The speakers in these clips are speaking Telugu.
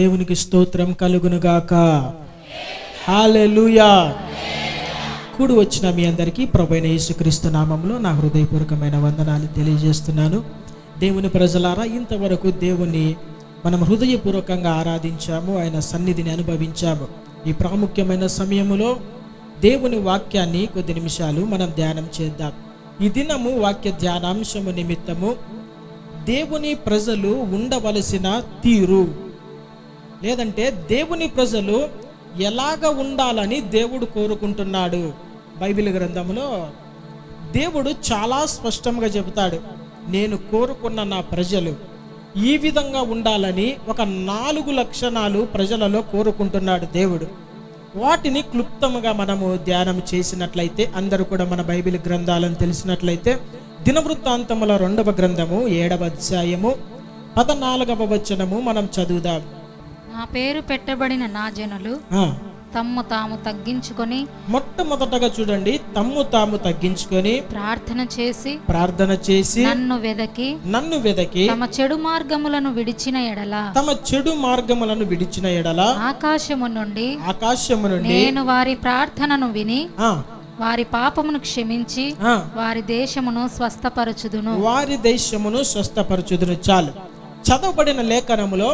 దేవునికి స్తోత్రం కలుగునుగాక. హాలెలూయా కూడి వచ్చిన మీ అందరికీ ప్రభైన యేసుక్రీస్తు నామంలో నా హృదయపూర్వకమైన వందనాలు తెలియజేస్తున్నాను. దేవుని ప్రజలారా ఇంతవరకు దేవుని మనం హృదయపూర్వకంగా ఆరాధించాము ఆయన సన్నిధిని అనుభవించాము. ఈ ప్రాముఖ్యమైన సమయములో దేవుని వాక్యాన్ని కొద్ది నిమిషాలు మనం ధ్యానం చేద్దాం. ఈ దినము వాక్య ధ్యానాంశము నిమిత్తము దేవుని ప్రజలు ఉండవలసిన తీరు. లేదంటే దేవుని ప్రజలు ఎలాగ ఉండాలని దేవుడు కోరుకుంటున్నాడు? బైబిల్ గ్రంథంలో దేవుడు చాలా స్పష్టంగా చెబుతాడు నేను కోరుకున్న నా ప్రజలు ఈ విధంగా ఉండాలని ఒక నాలుగు లక్షణాలు ప్రజలలో కోరుకుంటున్నాడు దేవుడు. వాటిని క్లుప్తముగా మనము ధ్యానం చేసినట్లయితే అందరూ కూడా మన బైబిల్ గ్రంథాలను తెలిసినట్లయితే దినవృత్తాంతముల రెండవ గ్రంథము ఏడవ అధ్యాయము పదనాలుగవ వచనము మనం చదువుదాం. నా పేరు పెట్టబడిన నా జనులు తమ్ము తాము తగ్గించుకొని మొట్టమొదటగా చూడండి తమ్ము తాము తగ్గించుకొని ప్రార్థన చేసి ప్రార్థన చేసి నన్ను వెదకి నన్ను వెదకి తమ చెడు మార్గములను విడిచిన ఎడల తమ చెడు మార్గములను విడిచిన ఎడల ఆకాశము నుండి ఆకాశము నుండి నేను వారి ప్రార్థనను విని వారి పాపమును క్షమించి వారి దేశమును స్వస్థపరచుదును. వారి దేశమును స్వస్థపరచుదును. చాలు. చదవబడిన లేఖనములో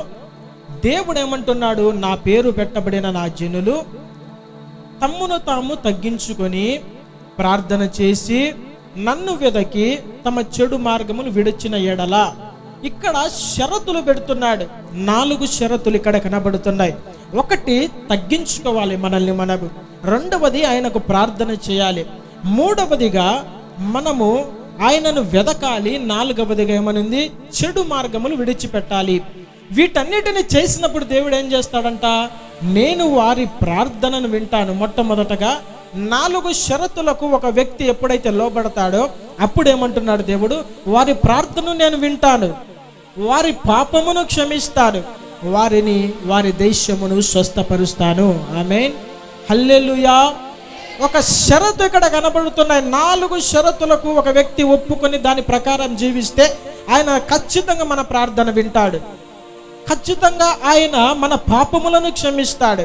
దేవుడు ఏమంటున్నాడు నా పేరు పెట్టబడిన నా జనులు తమ్మును తాము తగ్గించుకొని ప్రార్థన చేసి నన్ను వెదకి తమ చెడు మార్గమును విడిచిన ఎడల. ఇక్కడ షరతులు పెడుతున్నాడు. నాలుగు షరతులు ఇక్కడ కనబడుతున్నాయి. ఒకటి తగ్గించుకోవాలి మనల్ని మనము. రెండవది ఆయనకు ప్రార్థన చేయాలి. మూడవదిగా మనము ఆయనను వెదకాలి. నాలుగవదిగా ఏమనుంది? చెడు మార్గములు విడిచిపెట్టాలి. వీటన్నిటిని చేసినప్పుడు దేవుడు ఏం చేస్తాడంట? నేను వారి ప్రార్థనను వింటాను. మొట్టమొదటగా నాలుగు షరతులకు ఒక వ్యక్తి ఎప్పుడైతే లోబడతాడో అప్పుడేమంటున్నాడు దేవుడు? వారి ప్రార్థనను నేను వింటాను. వారి పాపమును క్షమిస్తాను. వారిని వారి దేశమును స్వస్థపరుస్తాను. ఆమె హల్లెలుయా. ఒక షరతు ఇక్కడ కనబడుతున్నాయి. నాలుగు షరతులకు ఒక వ్యక్తి ఒప్పుకొని దాని ప్రకారం జీవిస్తే ఆయన ఖచ్చితంగా మన ప్రార్థన వింటాడు. ఖచ్చితంగా ఆయన మన పాపములను క్షమిస్తాడు.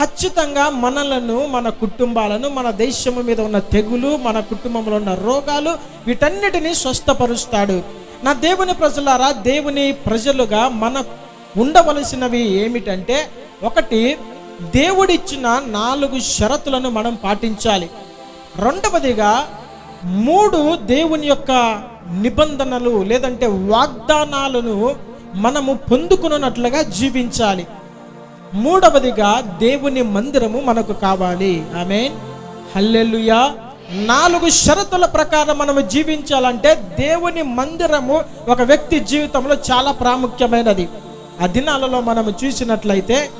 ఖచ్చితంగా మనలను మన కుటుంబాలను మన దేశము మీద ఉన్న తెగులు మన కుటుంబంలో ఉన్న రోగాలు వీటన్నిటిని స్వస్థపరుస్తాడు. నా దేవుని ప్రజలారా దేవుని ప్రజలుగా మన ఉండవలసినవి ఏమిటంటే ఒకటి దేవుడిచ్చిన నాలుగు షరతులను మనం పాటించాలి. రెండవదిగా మూడు దేవుని యొక్క నిబంధనలు లేదంటే వాగ్దానాలను మనము పొందుకున్నట్లుగా జీవించాలి. మూడవదిగా దేవుని మందిరము మనకు కావాలి. ఆమె హల్లెలుయా. నాలుగు షరతుల ప్రకారం మనము జీవించాలంటే దేవుని మందిరము ఒక వ్యక్తి జీవితంలో చాలా ప్రాముఖ్యమైనది. ఆ దినాలలో మనము చూసినట్లయితే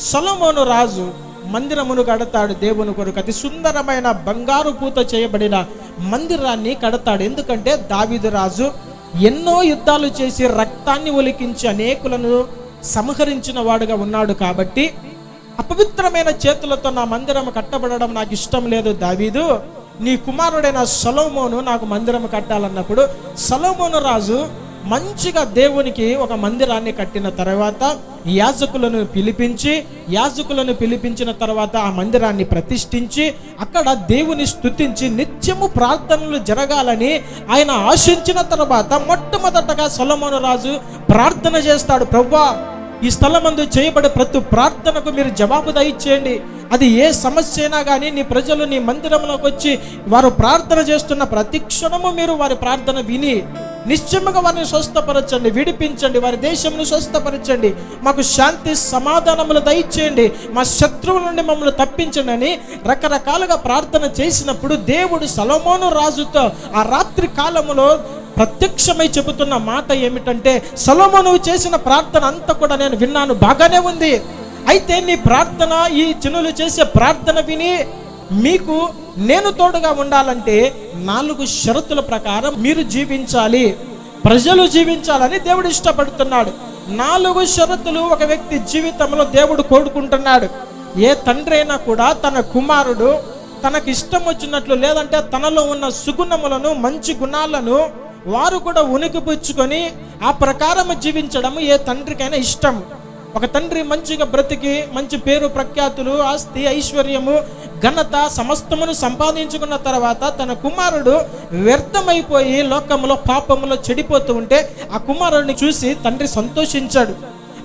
సొలమోను రాజు మందిరమును కడతాడు దేవుని కొరకు. అతి సుందరమైన బంగారు పూత చేయబడిన మందిరాన్ని కడతాడు. ఎందుకంటే దావీదు రాజు ఎన్నో యుద్ధాలు చేసి రక్తాన్ని ఒలికించి అనేకులను సంహరించిన వాడుగా ఉన్నాడు కాబట్టి అపవిత్రమైన చేతులతో నా మందిరం కట్టబడడం నాకు ఇష్టం లేదు దావీదు. నీ కుమారుడైన సొలోమోను నాకు మందిరం కట్టాలన్నప్పుడు సొలోమోను రాజు మంచిగా దేవునికి ఒక మందిరాన్ని కట్టిన తర్వాత యాజకులను పిలిపించి యాజకులను పిలిపించిన తర్వాత ఆ మందిరాన్ని ప్రతిష్ఠించి అక్కడ దేవుని స్తుతించి నిత్యము ప్రార్థనలు జరగాలని ఆయన ఆశించిన తర్వాత మొట్టమొదటగా సొలమోను రాజు ప్రార్థన చేస్తాడు. ప్రవ్వా ఈ స్థలం అందు చేయబడే ప్రతి ప్రార్థనకు మీరు జవాబు ఇచ్చేయండి అది ఏ సమస్య అయినా కానీ నీ ప్రజలు నీ మందిరంలోకి వచ్చి వారు ప్రార్థన చేస్తున్న ప్రతి క్షణము మీరు వారి ప్రార్థన విని నిశ్చయముగా వారిని స్వస్థపరచండి విడిపించండి వారి దేశంను స్వస్థపరచండి. మాకు శాంతి సమాధానములు దయచేయండి. మా శత్రువుల నుండి మమ్మల్ని తప్పించండి అని రకరకాలుగా ప్రార్థన చేసినప్పుడు దేవుడు సలోమోను రాజుతో ఆ రాత్రి కాలములో ప్రత్యక్షమై చెబుతున్న మాట ఏమిటంటే సలోమను చేసిన ప్రార్థన అంతా కూడా నేను విన్నాను బాగానే ఉంది. అయితే నీ ప్రార్థన ఈ జనులు చేసే ప్రార్థన విని మీకు నేను తోడుగా ఉండాలంటే నాలుగు షరతుల ప్రకారం మీరు జీవించాలి. ప్రజలు జీవించాలని దేవుడు ఇష్టపడుతున్నాడు. నాలుగు షరతులు ఒక వ్యక్తి జీవితంలో దేవుడు కోరుకుంటున్నాడు. ఏ తండ్రి అయినా కూడా తన కుమారుడు తనకు ఇష్టం వచ్చినట్లు లేదంటే తనలో ఉన్న సుగుణములను మంచి గుణాలను వారు కూడా ఉనికిపుచ్చుకొని ఆ ప్రకారం జీవించడం ఏ తండ్రికైనా ఇష్టం. ఒక తండ్రి మంచిగా బ్రతికి మంచి పేరు ప్రఖ్యాతులు ఆస్తి ఐశ్వర్యము ఘనత సమస్తమును సంపాదించుకున్న తర్వాత తన కుమారుడు వ్యర్థమైపోయి లోకంలో పాపములో చెడిపోతూ ఉంటే ఆ కుమారుడిని చూసి తండ్రి సంతోషించాడు.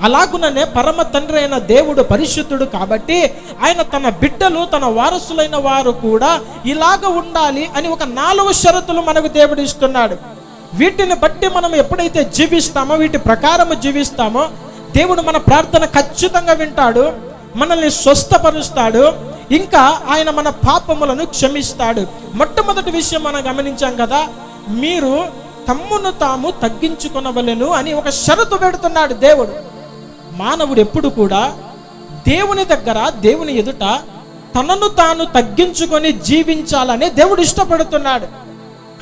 అలాగుననే పరమ తండ్రి అయిన దేవుడు పరిశుద్ధుడు కాబట్టి ఆయన తన బిడ్డలు తన వారసులైన వారు కూడా ఇలాగ ఉండాలి అని ఒక నాలుగు షరతులు మనకు దేవుడు ఇస్తున్నాడు. వీటిని బట్టి మనం ఎప్పుడైతే జీవిస్తామో వీటి ప్రకారము జీవిస్తామో దేవుడు మన ప్రార్థన ఖచ్చితంగా వింటాడు మనల్ని స్వస్థపరుస్తాడు ఇంకా ఆయన మన పాపములను క్షమిస్తాడు. మొట్టమొదటి విషయం మనం గమనించాం కదా మీరు తమ్మును తాము తగ్గించుకొనవలెను అని ఒక షరతు పెడుతున్నాడు దేవుడు. మానవుడు ఎప్పుడు కూడా దేవుని దగ్గర దేవుని ఎదుట తనను తాను తగ్గించుకొని జీవించాలని దేవుడు ఇష్టపడుతున్నాడు.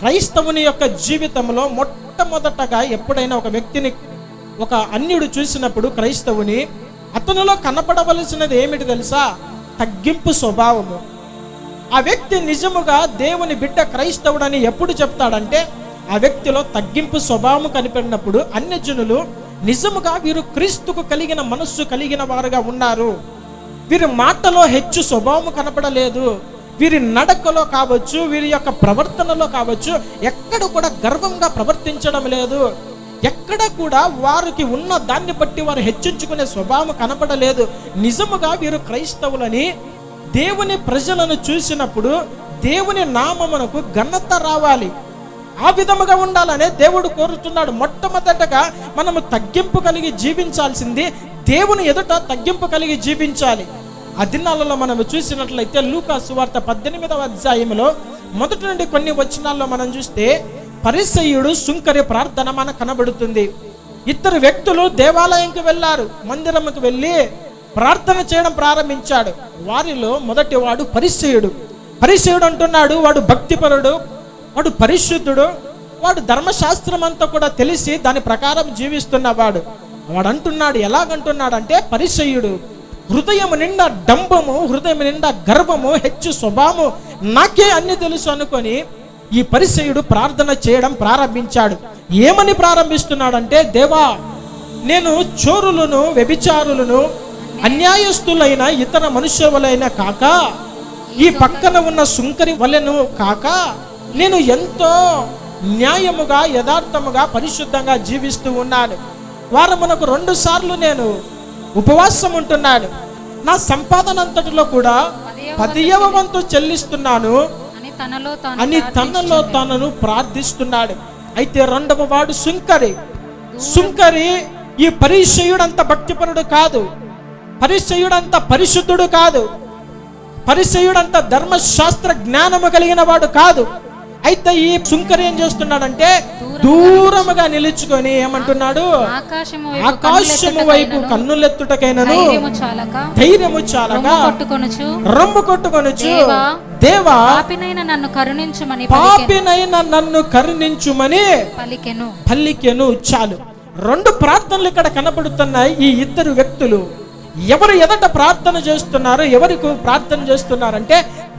క్రైస్తవుని యొక్క జీవితంలో మొట్టమొదటగా ఎప్పుడైనా ఒక వ్యక్తిని ఒక అన్యుడు చూసినప్పుడు క్రైస్తవుని అతనిలో కనపడవలసినది ఏమిటి తెలుసా? తగ్గింపు స్వభావము. ఆ వ్యక్తి నిజముగా దేవుని బిడ్డ క్రైస్తవుడని ఎప్పుడు చెప్తాడంటే ఆ వ్యక్తిలో తగ్గింపు స్వభావం కనిపెడినప్పుడు అన్యజనులు నిజముగా వీరు క్రీస్తుకు కలిగిన మనస్సు కలిగిన వారుగా ఉన్నారు. వీరి మాటలో హెచ్చు స్వభావం కనపడలేదు. వీరి నడకలో కావచ్చు వీరి యొక్క ప్రవర్తనలో కావచ్చు ఎక్కడ కూడా గర్వంగా ప్రవర్తించడం లేదు. ఎక్కడ కూడా వారికి ఉన్న దాన్ని బట్టి వారు హెచ్చించుకునే స్వభావం కనపడలేదు. నిజముగా వీరు క్రైస్తవులని దేవుని ప్రజలను చూసినప్పుడు దేవుని నామమునకు ఘనత రావాలి. ఆ విధముగా ఉండాలనే దేవుడు కోరుతున్నాడు. మొట్టమొదటగా మనము తగ్గింపు కలిగి జీవించాల్సింది దేవుని ఎదుట తగ్గింపు కలిగి జీవించాలి. ఆ దినాలలో మనం చూసినట్లయితే లూకా సువార్త పద్దెనిమిదవ అధ్యాయంలో మొదటి నుండి కొన్ని వచనాల్లో మనం చూస్తే పరిసయుడు సుంకరి ప్రార్థన మన కనబడుతుంది. ఇద్దరు వ్యక్తులు దేవాలయంకి వెళ్ళారు మందిరంకి వెళ్ళి ప్రార్థన చేయడం ప్రారంభించాడు. వారిలో మొదటి వాడు పరిసయుడు పరిసయుడు అంటున్నాడు వాడు భక్తిపరుడు వాడు పరిశుద్ధుడు వాడు ధర్మశాస్త్రం అంతా కూడా తెలిసి దాని ప్రకారం జీవిస్తున్నవాడు వాడు. అంటున్నాడు ఎలాగంటున్నాడంటే పరిసయుడు హృదయం నిండా డంబము హృదయం నిండా గర్వము హెచ్చు స్వభావము నాకే అన్ని తెలుసు అనుకొని ఈ పరిసయుడు ప్రార్థన చేయడం ప్రారంభించాడు. ఏమని ప్రారంభిస్తున్నాడంటే దేవా నేను చోరులను వ్యభిచారులను అన్యాయస్తులైన ఇతర మనుష్యులైన కాక ఈ పక్కన ఉన్న సుంకరి వలెను కాక నేను ఎంతో న్యాయముగా యథార్థముగా పరిశుద్ధంగా జీవిస్తూ ఉన్నాను. వారమునకు రెండు సార్లు నేను ఉపవాసం ఉంటున్నాను. నా సంపాదన అంతటిలో కూడా పదియవ వంతు చెల్లిస్తున్నాను. అని తనలో తనను ప్రార్థిస్తున్నాడు. అయితే రెండవ వాడు సుంకరి సుంకరి ఈ పరిచయుడంత భక్తిపరుడు కాదు. పరిచయుడంత పరిశుద్ధుడు కాదు. పరిచయుడంత ధర్మశాస్త్ర జ్ఞానము కలిగిన వాడు కాదు. అయితే ఈ సుంకరి ఏం చేస్తున్నాడంటే దూరముగా నిలుచుకొని ఏమంటున్నాడు? ఆకాశము వైపు కన్నులెత్తుటకైనను ధైర్యము చాలక రొమ్ము కొట్టుకొనుచు దేవా, పాపినైన నన్ను కరుణించమని పాపినైన నన్ను కరుణించుమని పలికెను. పల్లికెను చాలు. రెండు ప్రార్థనలు ఇక్కడ కనబడుతున్నాయి ఈ ఇద్దరు వ్యక్తులు. ఎవరు ఎదట ప్రార్థన చేస్తున్నారు ఎవరికి ప్రార్థన చేస్తున్నారంటే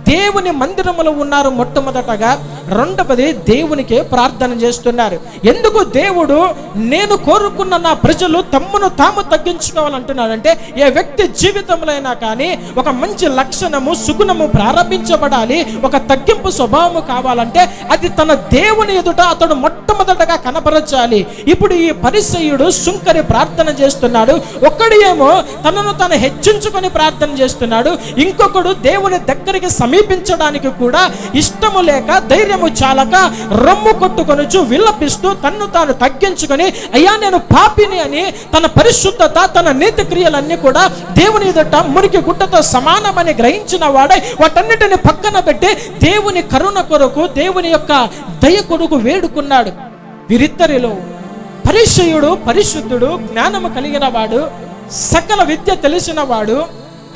దేవుని మందిరములో ఉన్నారు మొట్టమొదటగా. రెండవది దేవునికే ప్రార్థన చేస్తున్నారు. ఎందుకు దేవుడు నేను కోరుకున్న నా ప్రజలు తమ్మును తాము తగ్గించుకోవాలంటున్నాడంటే ఏ వ్యక్తి జీవితంలో కానీ ఒక మంచి లక్షణము సుగుణము ప్రారంభించబడాలి ఒక తగ్గింపు స్వభావము కావాలంటే అది తన దేవుని ఎదుట అతడు మొట్టమొదటగా కనపరచాలి ఇప్పుడు ఈ పరిసయుడు సుంకరి ప్రార్థన చేస్తున్నాడు. ఒకడు ఏమో తనను తను హెచ్చించుకొని ప్రార్థన చేస్తున్నాడు. ఇంకొకడు దేవుని దగ్గరికి సమీపించడానికి కూడా ఇష్టము లేక ధైర్యము చాలక రొమ్ము కొట్టుకొనుచు విల్లపిస్తూ తన్ను తాను తగ్గించుకొని అయ్యా నేను పాపిని అని తన పరిశుద్ధత తన నీతి క్రియలన్నీ కూడా దేవుని ఎదుట మురికి గుట్టతో సమానమని గ్రహించిన వాడై వాటన్నిటిని పక్కన పెట్టి దేవుని కరుణ కొరకు దేవుని యొక్క దయ కొరకు వేడుకున్నాడు. వీరిద్దరిలో పరిచయుడు పరిశుద్ధుడు జ్ఞానము కలిగిన వాడు సకల విద్య తెలిసిన వాడు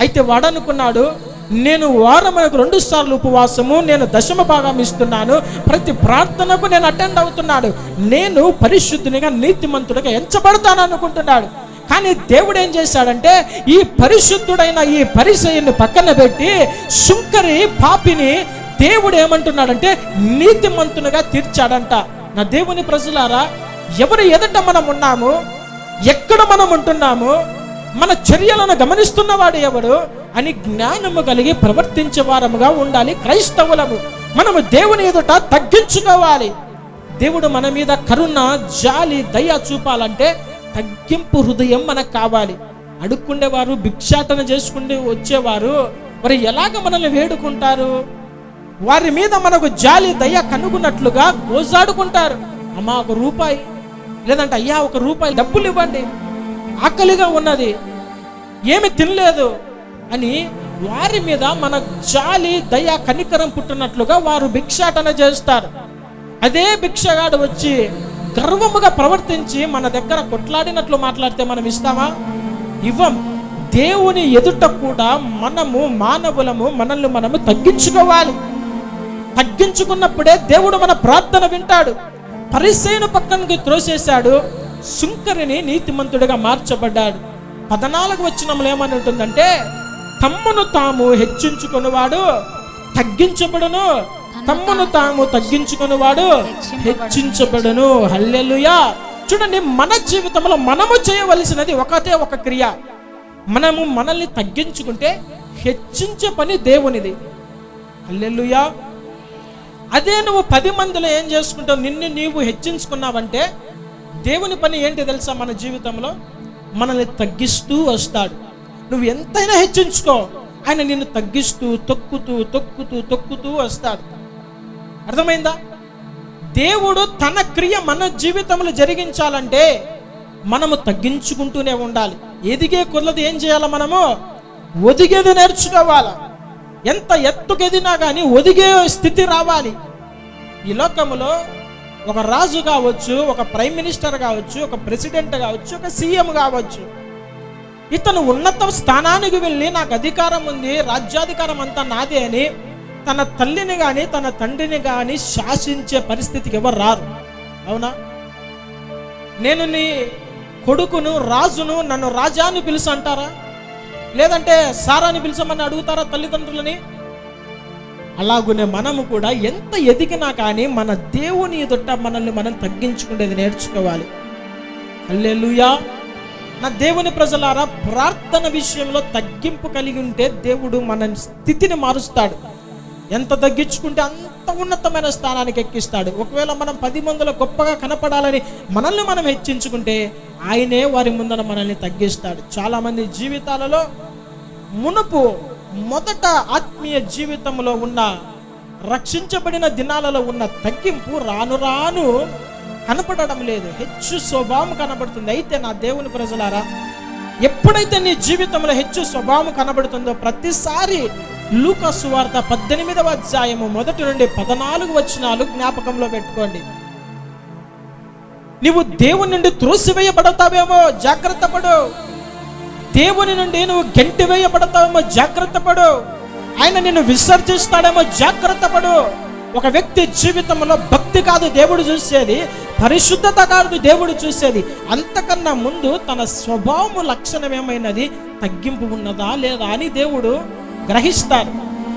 అయితే వాడనుకున్నాడు నేను వారమునకు రెండు సార్లు ఉపవాసము నేను దశమ భాగం ఇస్తున్నాను. ప్రతి ప్రార్థనకు నేను అటెండ్ అవుతున్నాడు. నేను పరిశుద్ధునిగా నీతిమంతుడిగా ఎంచబడతాను అనుకుంటున్నాడు. కానీ దేవుడు ఏం చేశాడంటే ఈ పరిశుద్ధుడైన ఈ పరిచయని పక్కన పెట్టి శుంకరి పాపిని దేవుడు ఏమంటున్నాడంటే నీతిమంతునిగా తీర్చాడంట. నా దేవుని ప్రజలారా ఎవరు ఎదుట మనం ఉన్నాము ఎక్కడ మనం ఉంటున్నాము మన చర్యలను గమనిస్తున్నవాడు ఎవడు? అని జ్ఞానము కలిగి ప్రవర్తించేవారముగా ఉండాలి క్రైస్తవులము. మనము దేవుని ఎదుట తగ్గించుకోవాలి. దేవుడు మన మీద కరుణ జాలి దయ చూపాలంటే తగ్గింపు హృదయం మనకు కావాలి. అడుక్కుండేవారు భిక్షాటన చేసుకుంటే వచ్చేవారు. మరి ఎలాగ మనల్ని వేడుకుంటారు? వారి మీద మనకు జాలి దయ కనుగొన్నట్లుగా గోజాడుకుంటారు. అమ్మా ఒక రూపాయి. లేదంటే అయ్యా ఒక రూపాయి డబ్బులు ఇవ్వండి. ఆకలిగా ఉన్నది. ఏమి తినలేదు అని వారి మీద మన జాలి దయ కనికరం పుట్టినట్లుగా వారు భిక్షాటన చేస్తారు. అదే భిక్షగాడు వచ్చి గర్వముగా ప్రవర్తించి మన దగ్గర కొట్లాడినట్లు మాట్లాడితే మనం ఇస్తామా? ఇవ్వం. దేవుని ఎదుట కూడా మనము మానవులము మనల్ని మనము తగ్గించుకోవాలి. తగ్గించుకున్నప్పుడే దేవుడు మన ప్రార్థన వింటాడు. పరిశైన పక్కనకి త్రోసేశాడు. సుంకరిని నీతిమంతుడిగా మార్చబడ్డాడు. పద్నాలుగు వచ్చినములు ఏమని ఉంటుందంటే తమ్మును తాము హెచ్చించుకునివాడు తగ్గించబడును. తమ్మును తాము తగ్గించుకునివాడు హెచ్చించబడును. హల్లెలుయా. చూడండి మన జీవితంలో మనము చేయవలసినది ఒకటే ఒక క్రియ. మనము మనల్ని తగ్గించుకుంటే హెచ్చించే పని దేవునిది. హల్లెలుయా. అదే నువ్వు పది మందిలో ఏం చేసుకుంటావు? నిన్ను నీవు హెచ్చించుకున్నావంటే దేవుని పని ఏంటి తెలుసా మన జీవితంలో? మనల్ని తగ్గిస్తూ వస్తాడు. నువ్వు ఎంతైనా హెచ్చించుకో ఆయన నిన్ను తగ్గిస్తూ తొక్కుతూ తొక్కుతూ తొక్కుతూ వస్తాడు. అర్థమైందా? దేవుడు తన క్రియ మన జీవితంలో జరిగించాలంటే మనము తగ్గించుకుంటూనే ఉండాలి. ఎదిగే కొలది ఏం చేయాలి మనము? ఒదిగేది నేర్చుకోవాలి. ఎంత ఎత్తుకెదినా కానీ ఒదిగే స్థితి రావాలి. ఈ లోకములో ఒక రాజు కావచ్చు ఒక ప్రైమ్ మినిస్టర్ కావచ్చు ఒక ప్రెసిడెంట్ కావచ్చు ఒక సీఎం కావచ్చు. ఇతను ఉన్నత స్థానానికి వెళ్ళి నాకు అధికారం ఉంది రాజ్యాధికారం అంతా నాదే అని తన తల్లిని కానీ తన తండ్రిని కానీ శాసించే పరిస్థితికి ఎవరు రారు. అవునా? నేను నీ కొడుకును రాజును నన్ను రాజా అని పిలుసు అంటారా లేదంటే సారాని పిలిచమని అడుగుతారా తల్లిదండ్రులని? అలాగునే మనము కూడా ఎంత ఎదిగినా కానీ మన దేవుని ఎదుట మనల్ని మనం తగ్గించుకునేది నేర్చుకోవాలి. అల్లెలుయా నా దేవుని ప్రజలారా ప్రార్థన విషయంలో తగ్గింపు కలిగి ఉంటే దేవుడు మన స్థితిని మారుస్తాడు. ఎంత తగ్గించుకుంటే అంత ఉన్నతమైన స్థానానికి ఎక్కిస్తాడు. ఒకవేళ మనం పది మందిలో గొప్పగా కనపడాలని మనల్ని మనం హెచ్చించుకుంటే ఆయనే వారి ముందర మనల్ని తగ్గిస్తాడు. చాలామంది జీవితాలలో మునుపు మొదట ఆత్మీయ జీవితంలో ఉన్న రక్షించబడిన దినాలలో ఉన్న తగ్గింపు రాను రాను కనపడడం లేదు. హెచ్చు స్వభావం కనబడుతుంది. అయితే నా దేవుని ప్రజలారా ఎప్పుడైతే నీ జీవితంలో హెచ్చు స్వభావం కనబడుతుందో ప్రతిసారి లూకా వార్త పద్దెనిమిదవ అధ్యాయము మొదటి నుండి పద్నాలుగు వచనాలు జ్ఞాపకంలో పెట్టుకోండి. నీవు దేవుని నుండి త్రోసివేయబడతావేమో? జాగ్రత్త పడు. దేవుని నుండి నువ్వు గెంటి వేయబడతావేమో జాగ్రత్త పడు. ఆయన నిన్ను విసర్జిస్తాడేమో జాగ్రత్త పడు. ఒక వ్యక్తి జీవితంలో భక్తి కాదు దేవుడు చూసేది పరిశుద్ధత కాదు దేవుడు చూసేది. అంతకన్నా ముందు తన స్వభావము లక్షణం ఏమైనది? తగ్గింపు ఉన్నదా లేదా అని దేవుడు గ్రహిస్తారు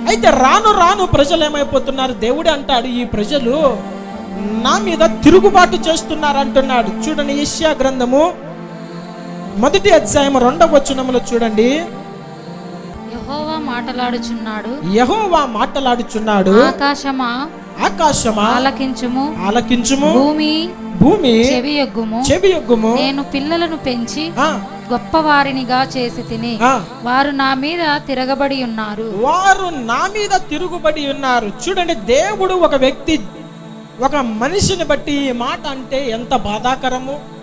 అయితే రాను రాను ప్రజలు ఏమైపోతున్నారు? దేవుడు అంటాడు ఈ ప్రజలు నా మీద తిరుగుబాటు చేస్తున్నారు అంటున్నాడు. చూడండి ఈష్యా గ్రంథము మొదటి అధ్యాయం రెండవ వచనములో చూడండి. యెహోవా మాటలాడుచున్నాడు. యెహోవా మాటలాడుచున్నాడు. ఆకాశమా? ఆకాశమా? ఆలకించుము. ఆలకించుము. భూమి? భూమి? చెవియొగ్గుము. చెవి యొగ్గుము నేను పిల్లలను పెంచి ఆ, గొప్పవారినిగా చేసి తిని. వారు నా మీద తిరగబడి ఉన్నారు. వారు నా మీద తిరుగుబడి ఉన్నారు. చూడండి దేవుడు ఒక వ్యక్తి ఒక మనిషిని బట్టి ఈ మాట అంటే ఎంత బాధాకరము.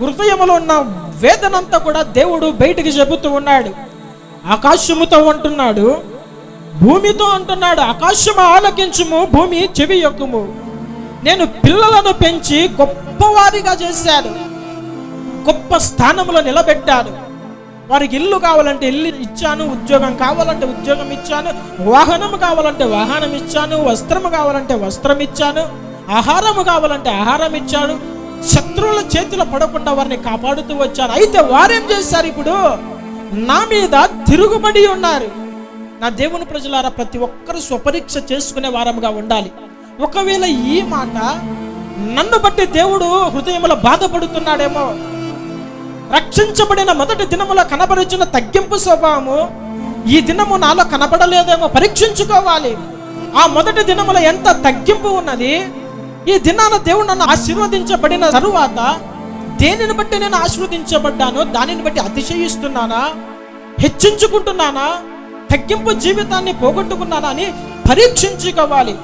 హృదయంలో ఉన్న వేదనంతా కూడా దేవుడు బయటికి చెబుతూ ఉన్నాడు. ఆకాశముతో అంటున్నాడు భూమితో అంటున్నాడు ఆకాశము ఆలకించుము భూమి చెవి యొక్కుము. నేను పిల్లలను పెంచి గొప్పవారిగా చేశాను. గొప్ప స్థానంలో నిలబెట్టాను. వారికి ఇల్లు కావాలంటే ఇల్లు ఇచ్చాను ఉద్యోగం కావాలంటే ఉద్యోగం ఇచ్చాను వాహనం కావాలంటే వాహనం ఇచ్చాను వస్త్రము కావాలంటే వస్త్రం ఇచ్చాను ఆహారము కావాలంటే ఆహారం ఇచ్చాను శత్రువుల చేతిలో పడకుండా వారిని కాపాడుతూ వచ్చాను అయితే వారేం చేశారు ఇప్పుడు? నా మీద తిరుగుబడి ఉన్నారు. నా దేవుని ప్రజలారా ప్రతి ఒక్కరు స్వపరీక్ష చేసుకునే వారముగా ఉండాలి. ఒకవేళ ఈ మాట నన్ను బట్టి దేవుడు హృదయంలో బాధపడుతున్నాడేమో. రక్షించబడిన మొదటి దినములో కనబరుచిన తగ్గింపు స్వభావము ఈ దినము నాలో కనబడలేదేమో. పరీక్షించుకోవాలి. ఆ మొదటి దినములో ఎంత తగ్గింపు ఉన్నది? ఈ దినాన దేవుడు నన్ను ఆశీర్వదించబడిన తరువాత దేనిని బట్టి నేను ఆశీర్వదించబడ్డానో దానిని బట్టి అతిశయిస్తున్నానా? హెచ్చించుకుంటున్నానా? తగ్గింపు జీవితాన్ని పోగొట్టుకున్నానా అని పరీక్షించుకోవాలి.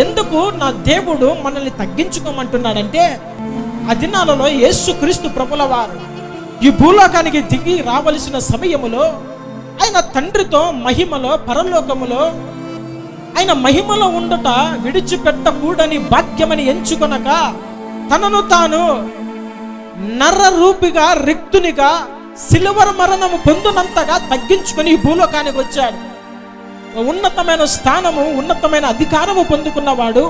ఎందుకు నా దేవుడు మనల్ని తగ్గించుకోమంటున్నాడంటే ఆ దినాలలో యేసు క్రీస్తు ప్రభుల వారు ఈ భూలోకానికి దిగి రావలసిన సమయములో ఆయన తండ్రితో మహిమలో పరలోకములో ఆయన మహిమలో ఉండుట విడిచిపెట్టకూడని భాగ్యమని ఎంచుకొనక తనను తాను నర్రరూపిగా రిక్తునిగా సిల్వర్ మరణము పొందునంతగా తగ్గించుకొని భూలోకానికి వచ్చాడు. ఉన్నతమైన స్థానము ఉన్నతమైన అధికారము పొందుకున్నవాడు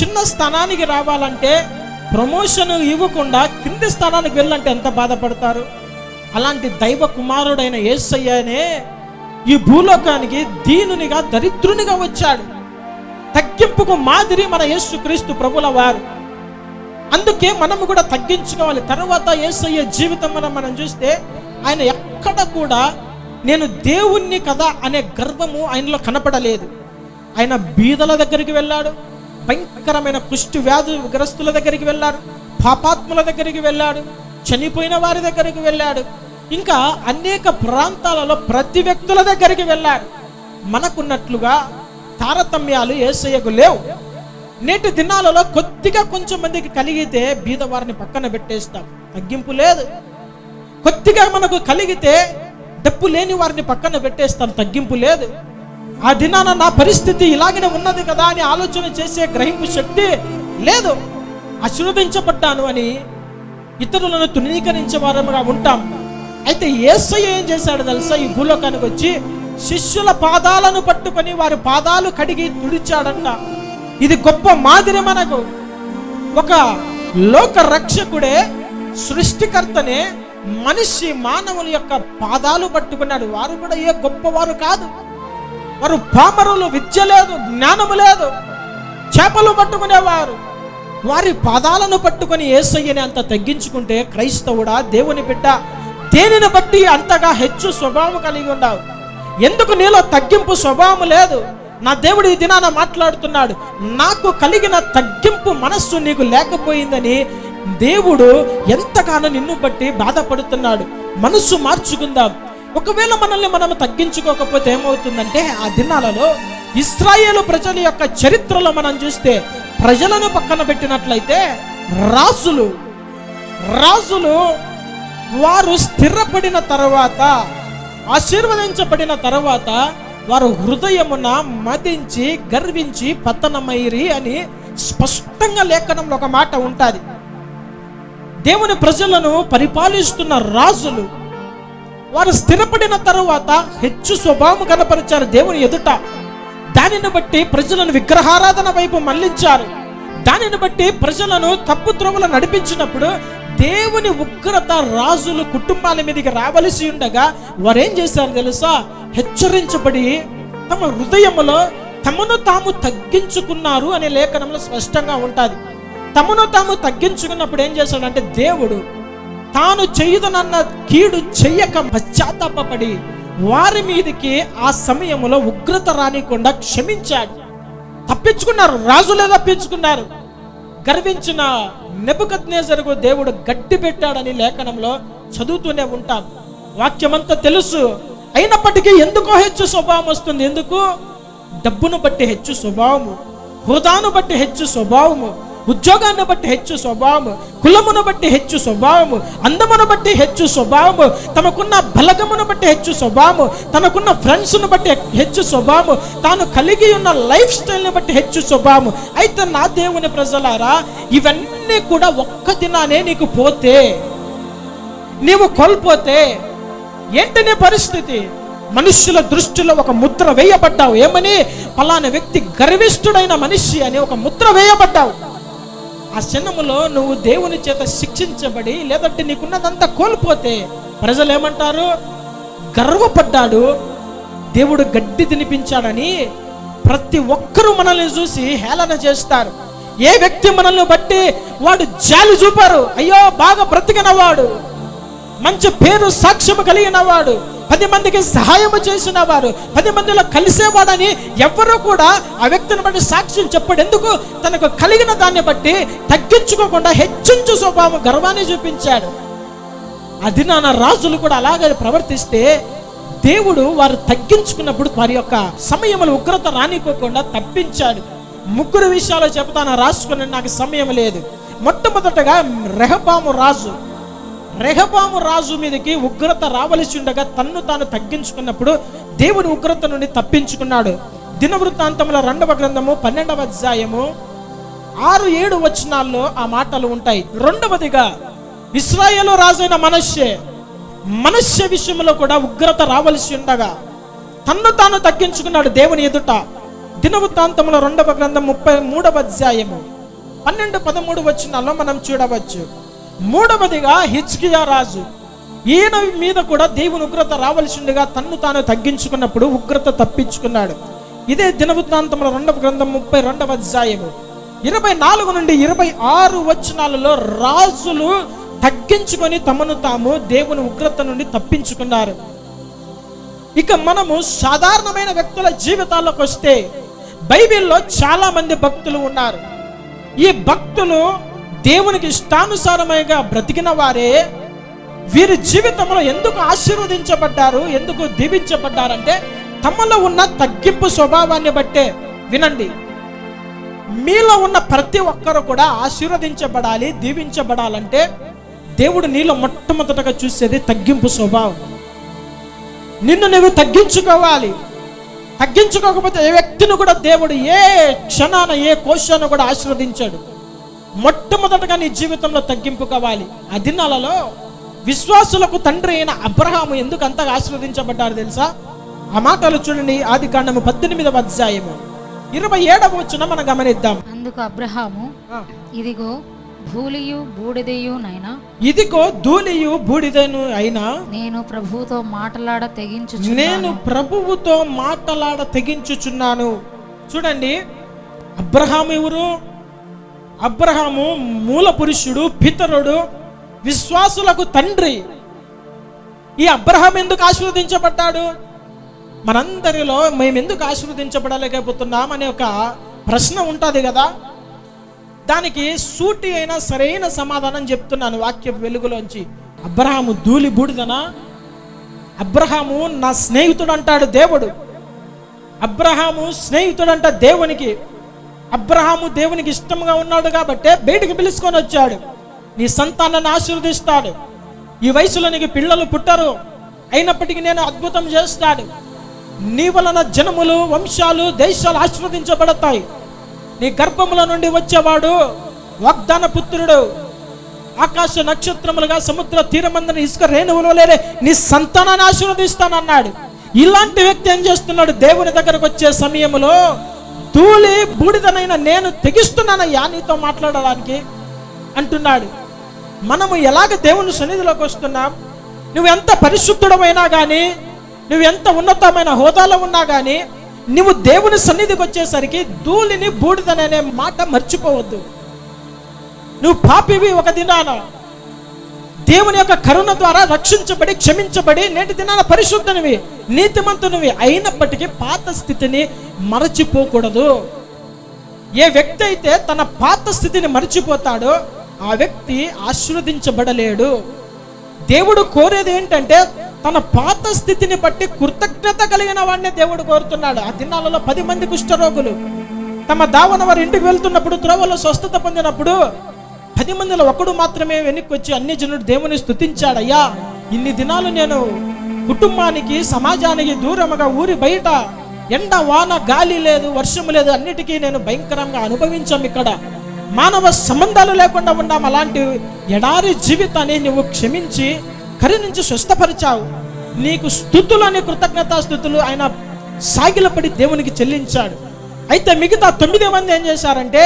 చిన్న స్థానానికి రావాలంటే ప్రమోషన్ ఇవ్వకుండా కింది స్థానానికి వెళ్ళంటే ఎంత బాధపడతారు? అలాంటి దైవ కుమారుడైన ఏసయ్యనే ఈ భూలోకానికి దీనునిగా దరిద్రునిగా వచ్చాడు. తగ్గింపుకు మాదిరి మన యేసుక్రీస్తు ప్రభుల వారు అందుకే మనము కూడా తగ్గించుకోవాలి. తర్వాత యేసయ్య జీవితం మనం మనం చూస్తే ఆయన ఎక్కడ కూడా నేను దేవుణ్ణి కదా అనే గర్వము ఆయనలో కనపడలేదు. ఆయన బీదల దగ్గరికి వెళ్ళాడు భయంకరమైన కుష్టి వ్యాధి గ్రస్తుల దగ్గరికి వెళ్ళాడు పాపాత్ముల దగ్గరికి వెళ్ళాడు చనిపోయిన వారి దగ్గరికి వెళ్ళాడు. ఇంకా అనేక ప్రాంతాలలో ప్రతి వ్యక్తుల దగ్గరికి వెళ్ళారు. మనకున్నట్లుగా తారతమ్యాలు ఏసయ్యకు లేవు. నేటి దినాలలో కొద్దిగా కొంచెం మందికి కలిగితే బీద వారిని పక్కన పెట్టేస్తాం. తగ్గింపు లేదు. కొద్దిగా మనకు కలిగితే డబ్బు లేని వారిని పక్కన పెట్టేస్తాం. తగ్గింపు లేదు. ఆ దినాన నా పరిస్థితి ఇలాగనే ఉన్నది కదా అని ఆలోచన చేసే గ్రహింపు శక్తి లేదు. ఆశీర్వదించబడ్డాను అని ఇతరులను తృణీకరించే వారముగా ఉంటాం. అయితే ఏసయ్య ఏం చేశాడు తెలుసా? ఈ భూలోకానికి వచ్చి శిష్యుల పాదాలను పట్టుకొని వారి పాదాలు కడిగి తుడిచాడంట ఇది గొప్ప మాదిరి మనకు. ఒక లోక రక్షకుడే సృష్టికర్తనే మనిషి మానవుల యొక్క పాదాలు పట్టుకున్నాడు. వారు కూడా ఏ గొప్పవారు కాదు. వారు పామరులు విద్య లేదు జ్ఞానము లేదు చేపలు పట్టుకునేవారు. వారి పాదాలను పట్టుకొని ఏసయ్యని అంత తగ్గించుకుంటే క్రైస్తవుడా దేవుని బిడ్డ దేనిని బట్టి అంతగా హెచ్చు స్వభావం కలిగి ఉన్నావు? ఎందుకు నీలో తగ్గింపు స్వభావం లేదు? నా దేవుడు ఈ దినాన మాట్లాడుతున్నాడు నాకు కలిగిన తగ్గింపు మనస్సు నీకు లేకపోయిందని దేవుడు ఎంతగానో నిన్ను బట్టి బాధపడుతున్నాడు. మనస్సు మార్చుకుందాం. ఒకవేళ మనల్ని మనం తగ్గించుకోకపోతే ఏమవుతుందంటే ఆ దినాలలో ఇస్రాయేల్ ప్రజల యొక్క చరిత్రలో మనం చూస్తే ప్రజలను పక్కన పెట్టినట్లయితే రాజులు రాజులు వారు స్థిరపడిన తర్వాత ఆశీర్వదించబడిన తర్వాత వారు హృదయమున మదించి గర్వించి పతనమైరి అని స్పష్టంగా లేఖనంలో ఒక మాట ఉంటుంది. దేవుని ప్రజలను పరిపాలిస్తున్న రాజులు వారు స్థిరపడిన తరువాత హెచ్చు స్వభావం కనపరిచారు దేవుని ఎదుట. దానిని బట్టి ప్రజలను విగ్రహారాధన వైపు మళ్ళించారు దానిని బట్టి ప్రజలను తప్పు త్రోవలు నడిపించినప్పుడు దేవుని ఉగ్రత రాజులు కుటుంబాల మీదకి రావలసి ఉండగా వారేం చేశారు తెలుసా? హెచ్చరించబడి తమ హృదయములో తమను తాము తగ్గించుకున్నారు అనే లేఖనంలో స్పష్టంగా ఉంటుంది. తమను తాము తగ్గించుకున్నప్పుడు ఏం చేశాడంటే దేవుడు తాను చేయదనన్న కీడు చెయ్యక పశ్చాత్తాపడి వారి మీదకి ఆ సమయంలో ఉగ్రత రానికుండా క్షమించాడు. తప్పించుకున్నారు రాజులే తప్పించుకున్నారు. గర్వించిన నెబుకద్నేజరుకు దేవుడు గట్టి పెట్టాడని లేఖనంలో చదువుతూనే ఉంటాం. వాక్యమంతా తెలుసు. అయినప్పటికీ ఎందుకో హెచ్చు స్వభావం వస్తుంది? ఎందుకు? డబ్బును బట్టి హెచ్చు స్వభావము. హోదాను బట్టి హెచ్చు స్వభావము. ఉద్యోగాన్ని బట్టి హెచ్చు స్వభావము కులమును బట్టి హెచ్చు స్వభావము అందమును బట్టి హెచ్చు స్వభావము తమకున్న బలగమును బట్టి హెచ్చు స్వభావము తనకున్న ఫ్రెండ్స్ను బట్టి హెచ్చు స్వభావము తాను కలిగి ఉన్న లైఫ్ స్టైల్ని బట్టి హెచ్చు స్వభావము అయితే నా దేవుని ప్రజలారా ఇవన్నీ కూడా ఒక్క దినానే నీకు పోతే నీవు కోల్పోతే ఏంటి నీ పరిస్థితి? మనుష్యుల దృష్టిలో ఒక ముద్ర వేయబడ్డావు. ఏమని? ఫలానా వ్యక్తి గర్విష్ఠుడైన మనిషి అని ఒక ముద్ర వేయబడ్డావు. ఆ క్షణములో నువ్వు దేవుని చేత శిక్షించబడి లేదంటే నీకున్నదంతా కోల్పోతే ప్రజలు ఏమంటారు గర్వపడ్డాడు. దేవుడు గడ్డి తినిపించాడని ప్రతి ఒక్కరూ మనల్ని చూసి హేళన చేస్తారు. ఏ వ్యక్తి మనల్ని బట్టి వాడు జాలి చూపారు? అయ్యో బాగా బ్రతికినవాడు. మంచి పేరు సాక్ష్యము కలిగినవాడు. పది మందికి సహాయము చేసిన వారు పది మందిలో కలిసేవాడని ఎవరు కూడా ఆ వ్యక్తిని బట్టి సాక్ష్యం చెప్పాడు ఎందుకు తనకు కలిగిన దాన్ని బట్టి తగ్గించుకోకుండా హెచ్చించు స్వభావం గర్వాన్ని చూపించాడు. అది నాన్న రాజులు కూడా అలాగే ప్రవర్తిస్తే దేవుడు వారు తగ్గించుకున్నప్పుడు వారి యొక్క సమయములు ఉగ్రత రానికోకుండా తప్పించాడు. ముగ్గురు విషయాలు చెబుతాను రాసుకుని నాకు సమయం లేదు. మొట్టమొదటగా రెహబాము రాజు. రెహబాము రాజు మీదకి ఉగ్రత రావలసి ఉండగా తన్ను తాను తగ్గించుకున్నప్పుడు దేవుని ఉగ్రత నుండి తప్పించుకున్నాడు. దినవృత్తాంతముల రెండవ గ్రంథము పన్నెండవ అధ్యాయము ఆరు ఏడు వచనాల్లో ఆ మాటలు ఉంటాయి. రెండవదిగా ఇస్రాయేలు రాజైన మనష్యే మనస్య విషయంలో కూడా ఉగ్రత రావలసి ఉండగా తన్ను తాను తగ్గించుకున్నాడు దేవుని ఎదుట. దినవృత్తాంతముల రెండవ గ్రంథం ముప్పై మూడవ అధ్యాయము పన్నెండు పదమూడు వచనాల్లో మనం చూడవచ్చు. మూడవదిగా హిచ్కియా రాజు. ఈయన మీద కూడా దేవుని ఉగ్రత రావలసిందిగా తన్ను తాను తగ్గించుకున్నప్పుడు ఉగ్రత తప్పించుకున్నాడు. ఇదే దినవృత్తాంతంలో రెండవ గ్రంథం ముప్పై రెండవ అధ్యాయము. ఇరవై నాలుగు నుండి ఇరవై ఆరు వచనాలలో రాజులు తగ్గించుకొని తమను తాము దేవుని ఉగ్రత నుండి తప్పించుకున్నారు. ఇక మనము సాధారణమైన వ్యక్తుల జీవితాల్లోకి వస్తే బైబిల్లో చాలా మంది భక్తులు ఉన్నారు. ఈ భక్తులు దేవునికి ఇష్టానుసారమైగా బ్రతికిన వారే వీరి జీవితంలో ఎందుకు ఆశీర్వదించబడ్డారు ఎందుకు దీవించబడ్డారంటే తమలో ఉన్న తగ్గింపు స్వభావాన్ని బట్టే వినండి. మీలో ఉన్న ప్రతి ఒక్కరు కూడా ఆశీర్వదించబడాలి దీవించబడాలంటే దేవుడు నీలో మొట్టమొదటగా చూసేది తగ్గింపు స్వభావం. నిన్ను నువ్వు తగ్గించుకోవాలి. తగ్గించుకోకపోతే ఏ వ్యక్తిని కూడా దేవుడు ఏ క్షణాన ఏ కోశాన కూడా ఆశీర్వదించాడు. మొట్టమొదటగా నీ జీవితంలో తగ్గింపు కావాలి. ఆ దినాలలో విశ్వాసులకు తండ్రి అయిన అబ్రహాము ఎందుకు అంతగా ఆశీర్వదించబడ్డారు తెలుసా? ఆ మాటలు చూడండి ఆది కాండము పద్దెనిమిదవ అధ్యాయము. ఇరవై ఏడవ వచ్చిన మనం గమనిద్దాం. అందుకు అబ్రహాము ఇదిగో భూలియు బూడిదయు నైనా? ఇదిగో ధూళియు బూడిదను అయినా నేను ప్రభువుతో మాటలాడ తెగించు నేను ప్రభువుతో మాటలాడ తెగించుచున్నాను. చూడండి అబ్రహాము ఎవరు? అబ్రహాము మూల పురుషుడు పితరుడు విశ్వాసులకు తండ్రి. ఈ అబ్రహాం ఎందుకు ఆశీర్వదించబడ్డాడు? మనందరిలో మేము ఎందుకు ఆశీర్వదించబడలేకపోతున్నాం అనే ఒక ప్రశ్న ఉంటుంది కదా. దానికి సూటి అయిన సరైన సమాధానం చెప్తున్నాను వాక్య వెలుగులోంచి. అబ్రహాము ధూళి బూడిదనా అబ్రహాము నా స్నేహితుడు అంటాడు దేవుడు. అబ్రహాము స్నేహితుడంట దేవునికి. అబ్రహాము దేవునికి ఇష్టంగా ఉన్నాడు కాబట్టే బయటికి పిలుచుకొని వచ్చాడు. నీ సంతానాన్ని ఆశీర్వదిస్తాడు. ఈ వయసులో నీకు పిల్లలు పుట్టరు. అయినప్పటికీ నేను అద్భుతం చేస్తాడు. నీ వలన జనములు వంశాలు దేశాలు ఆశీర్వదించబడతాయి. నీ గర్భముల నుండి వచ్చేవాడు వాగ్దాన పుత్రుడు. ఆకాశ నక్షత్రములుగా సముద్ర తీరమందని ఇసుక రేణువులు లేరే నీ సంతానాన్ని ఆశీర్వదిస్తానన్నాడు. ఇలాంటి వ్యక్తి ఏం చేస్తున్నాడు? దేవుని దగ్గరకు వచ్చే సమయంలో ధూళి బూడిదనైన నేను తెగిస్తున్నానయ్యా నీతో మాట్లాడడానికి అంటున్నాడు. మనము ఎలాగ దేవుని సన్నిధిలోకి వస్తున్నాం? నువ్వు ఎంత పరిశుద్ధుడమైనా కానీ నువ్వు ఎంత ఉన్నతమైన హోదాలో ఉన్నా కానీ నువ్వు దేవుని సన్నిధికి వచ్చేసరికి ధూళిని బూడిదననే మాట మర్చిపోవద్దు. నువ్వు పాపివి ఒక దినాన దేవుని యొక్క కరుణ ద్వారా రక్షించబడి క్షమించబడి నేటి దినాన పరిశుద్ధనివి నీతిమంతునివి అయినప్పటికీ పాత స్థితిని మరచిపోకూడదు. ఏ వ్యక్తి అయితే తన పాత స్థితిని మరచిపోతాడో ఆ వ్యక్తి ఆశీర్వదించబడలేడు. దేవుడు కోరేది ఏంటంటే తన పాత స్థితిని బట్టి కృతజ్ఞత కలిగిన వాడిని దేవుడు కోరుతున్నాడు. ఆ దినాలలో పది మంది కుష్ఠరోగులు తమ దావన వారి ఇంటికి వెళ్తున్నప్పుడు త్రోవలో స్వస్థత పొందినప్పుడు పది మందిలో ఒకడు మాత్రమే వెనక్కి వచ్చి అన్ని జనుడు దేవుని స్థుతించాడయ్యా ఇన్ని దినాలు నేను కుటుంబానికి సమాజానికి దూరముగా ఊరి బయట ఎండ వాన గాలి లేదు వర్షం లేదు అన్నిటికీ నేను భయంకరంగా అనుభవించాం ఇక్కడ. మానవ సంబంధాలు లేకుండా ఉన్నాం. అలాంటి ఎడారి జీవితాన్ని నువ్వు క్షమించి కరుణించి స్వస్థపరిచావు. నీకు స్థుతులని కృతజ్ఞతా స్థుతులు ఆయన సాగిలపడి దేవునికి చెల్లించాడు. అయితే మిగతా తొమ్మిది మంది ఏం చేశారంటే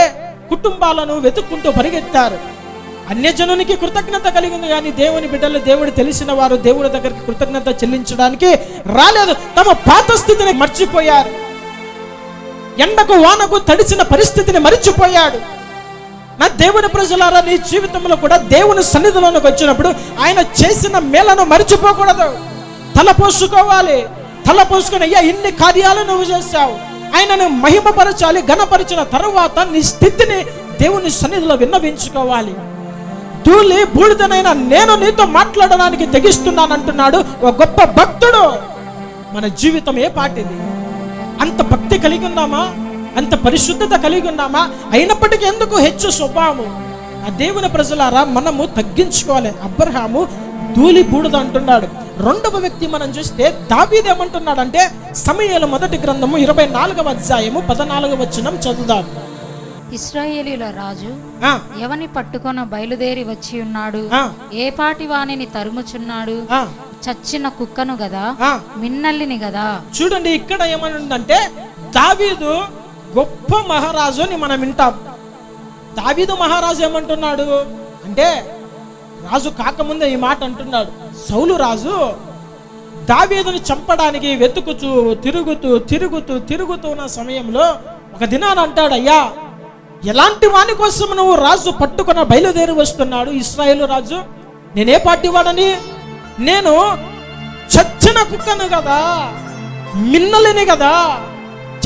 కుటుంబాలను వెతుక్కుంటూ పరిగెత్తారు. అన్యజనునికి కృతజ్ఞత కలిగింది కానీ దేవుని బిడ్డలు దేవుడు తెలిసిన వారు దేవుడి దగ్గరికి కృతజ్ఞత చెల్లించడానికి రాలేదు. తమ పాత స్థితిని మర్చిపోయారు. ఎండకు వానకు తడిసిన పరిస్థితిని మరిచిపోయాడు. నా దేవుని ప్రజలారా నీ జీవితంలో కూడా దేవుని సన్నిధిలోనికి వచ్చినప్పుడు ఆయన చేసిన మేలను మర్చిపోకూడదు. తల పోసుకోవాలి. తల పోసుకొని అయ్యా ఇన్ని కార్యాలు నువ్వు చేశావు. ఆయనను మహిమపరచాలి ఘనపరిచిన తరువాత నీ స్థితిని దేవుని సన్నిధిలో విన్నవించుకోవాలి. తూలి బూడిదనైన నేను నీతో మాట్లాడడానికి తెగిస్తున్నానంటున్నాడు ఒక గొప్ప భక్తుడు. మన జీవితం ఏ పాటిది? అంత భక్తి కలిగి ఉన్నామా? అంత పరిశుద్ధత కలిగి ఉన్నామా? అయినప్పటికీ ఎందుకు హెచ్చు స్వభావము ఆ దేవుని ప్రజలారా మనము తగ్గించుకోవాలి. అబ్రహాము ధూళి బూడిద అంటున్నాడు. రెండవ వ్యక్తి మనం చూస్తే దావీదు ఏమంటున్నాడు అంటే సమయాల మొదటి గ్రంథము ఇరవై నాలుగవ అధ్యాయము పద్నాలుగవ వచనం చదువుదాం. ఇస్రాయేలీల రాజు ఎవని పట్టుకొన బయలుదేరి వచ్చి ఉన్నాడు? ఏ పాటి వానిని తరుముచున్నాడు? చచ్చిన కుక్కను గదా. మిన్నల్లిని గదా? చూడండి ఇక్కడ ఏమనుందంటే దావీదు గొప్ప మహారాజు అని మనం వింటాం. దావీదు మహారాజు ఏమంటున్నాడు? అంటే రాజు కాకముందే ఈ మాట అంటున్నాడు. సౌలు రాజు దావీదుని చంపడానికి వెతుకుతూ తిరుగుతూ తిరుగుతూ తిరుగుతూ ఉన్న సమయంలో ఒక దినాన అంటాడు అయ్యా ఎలాంటి వాని కోసం నువ్వు రాజు పట్టుకున్న బయలుదేరి వస్తున్నాడు ఇస్రాయేల్ రాజు? నేనే పార్టీ వాడని నేను చచ్చిన కుక్కను కదా మిన్నలేని కదా.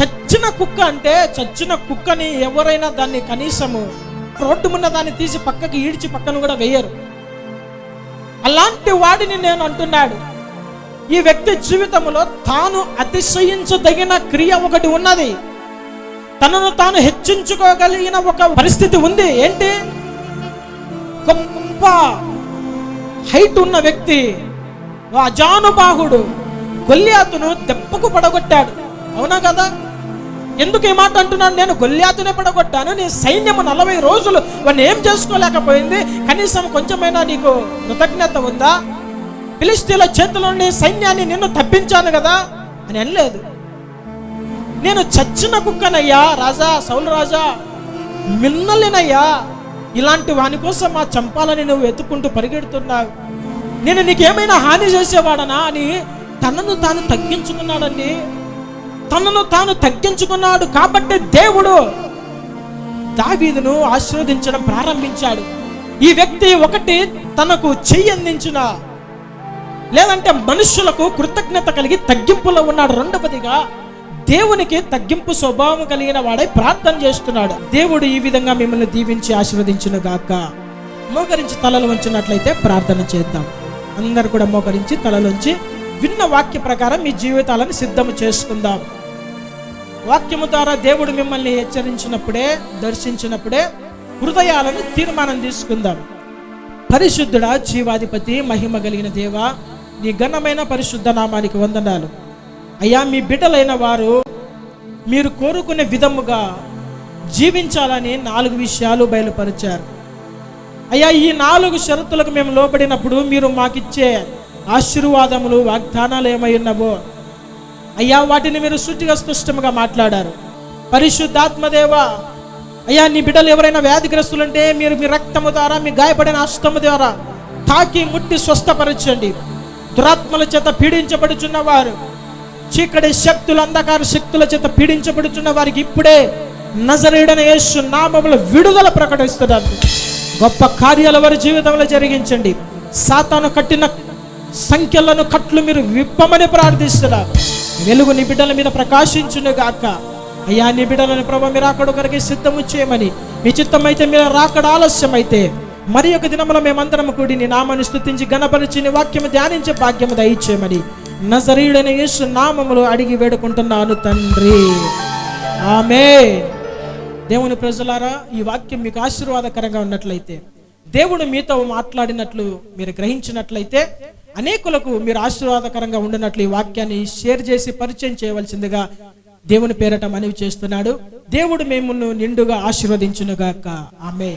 చచ్చిన కుక్క అంటే చచ్చిన కుక్కని ఎవరైనా దాన్ని కనీసము రోడ్డు మున్న దాన్ని తీసి పక్కకి ఈడ్చి పక్కన కూడా వేయరు. అలాంటి వాడిని నేను అంటున్నాడు. ఈ వ్యక్తి జీవితంలో తాను అతిశయించదగిన క్రియ ఒకటి ఉన్నది. తనను తాను హెచ్చించుకోగలిగిన ఒక పరిస్థితి ఉంది. ఏంటి? గొప్ప హైట్ ఉన్న వ్యక్తి అజానుబాహుడు అజానుబాహుడు గొల్లియాతును దెబ్బకు పడగొట్టాడు. అవునా కదా? ఎందుకు ఈ మాట అంటున్నాను? నేను గొల్లాతునే పడగొట్టాను. నీ సైన్యము నలభై రోజులు వాడిని ఏం చేసుకోలేకపోయింది? కనీసం కొంచెమైనా నీకు కృతజ్ఞత ఉందా? పిలిస్తీల చేతిలో నుండి సైన్యాన్ని నిన్ను తప్పించాను కదా? అని అనలేదు నేను చచ్చిన కుక్కనయ్యా రాజా సౌలు రాజా మిన్నలినయ్యా. ఇలాంటి వాని కోసం మా చంపాలని నువ్వు ఎత్తుకుంటూ పరిగెడుతున్నావు. నేను నీకేమైనా హాని చేసేవాడనా అని తనను తాను తగ్గించుకున్నాడండి. తనను తాను తగ్గించుకున్నాడు కాబట్టి దేవుడు దావీదును ఆశీర్వదించడం ప్రారంభించాడు. ఈ వ్యక్తి ఒకటి తనకు చెయ్యి అందించిన లేదంటే మనుషులకు కృతజ్ఞత కలిగి తగ్గింపులో ఉన్నాడు. రెండవదిగా దేవునికి తగ్గింపు స్వభావం కలిగిన వాడై ప్రార్థన చేస్తున్నాడు. దేవుడు ఈ విధంగా మిమ్మల్ని దీవించి ఆశీర్వదించును గాక. మోకరించి తలలు వంచినట్లయితే ప్రార్థన చేద్దాం. అందరు కూడా మోకరించి తలలోంచి విన్న వాక్య ప్రకారం మీ జీవితాలను సిద్ధం చేసుకుందాం. వాక్యము ద్వారా దేవుడు మిమ్మల్ని హెచ్చరించినప్పుడే దర్శించినప్పుడే హృదయాలను తీర్మానం తీసుకుందాం. పరిశుద్ధుడా జీవాధిపతి మహిమ కలిగిన దేవ నీ ఘనమైన పరిశుద్ధ నామానికి వందనాలు. అయ్యా మీ బిడ్డలైన వారు మీరు కోరుకునే విధముగా జీవించాలని నాలుగు విషయాలు బయలుపరిచారు. అయ్యా ఈ నాలుగు షరతులకు మేము లోబడినప్పుడు మీరు మాకిచ్చే ఆశీర్వాదములు వాగ్దానాలు ఏమై ఉన్నవో అయ్యా వాటిని మీరు శుద్ధిగా స్పష్టంగా మాట్లాడారు. పరిశుద్ధాత్మదేవ అయ్యా నీ బిడ్డలు ఎవరైనా వ్యాధిగ్రస్తులుంటే మీరు మీ రక్తము ద్వారా మీ గాయపడిన అష్టము ద్వారా తాకి ముట్టి స్వస్థపరచండి. దురాత్మల చేత పీడించబడుచున్న వారు చీకటి శక్తులు అంధకార శక్తుల చేత పీడించబడుచున్న వారికి ఇప్పుడే నజరేడన యేసు నామములు విడుదల ప్రకటిస్తున్నారు. గొప్ప కార్యాల వారి జీవితంలో జరిగించండి. సాతాను కట్టిన సంఖ్యలను కట్లు మీరు విప్పమని ప్రార్థిస్తున్నారు. వెలుగు నీ బిడ్డల మీద ప్రకాశించును గాక అయ్యా నీ బిడ్డలను ప్రభు మీరు అక్కడ ఒకరికి సిద్ధము చేయమని మీ చిత్తమైతే మీరు రాకడ ఆలస్యమైతే మరి ఒక దినములో మేమందరం కూడి నీ నామను స్థుతించి గణపరిచి నీ వాక్యము ధ్యానించే భాగ్యము దయచేయమని నజరీయుడైన యేసు నామములు అడిగి వేడుకుంటున్నాను తండ్రి. ఆమె దేవుని ప్రజలారా ఈ వాక్యం మీకు ఆశీర్వాదకరంగా ఉన్నట్లయితే దేవుడు మీతో మాట్లాడినట్లు మీరు గ్రహించినట్లయితే అనేకులకు మీరు ఆశీర్వాదకరంగా ఉండినట్లు ఈ వాక్యాన్ని షేర్ చేసి పరిచయం చేయవలసిందిగా దేవుని పేరట మనవి చేస్తున్నాడు. దేవుడు మిమ్మల్ని నిండుగా ఆశీర్వదించునుగాక. ఆమె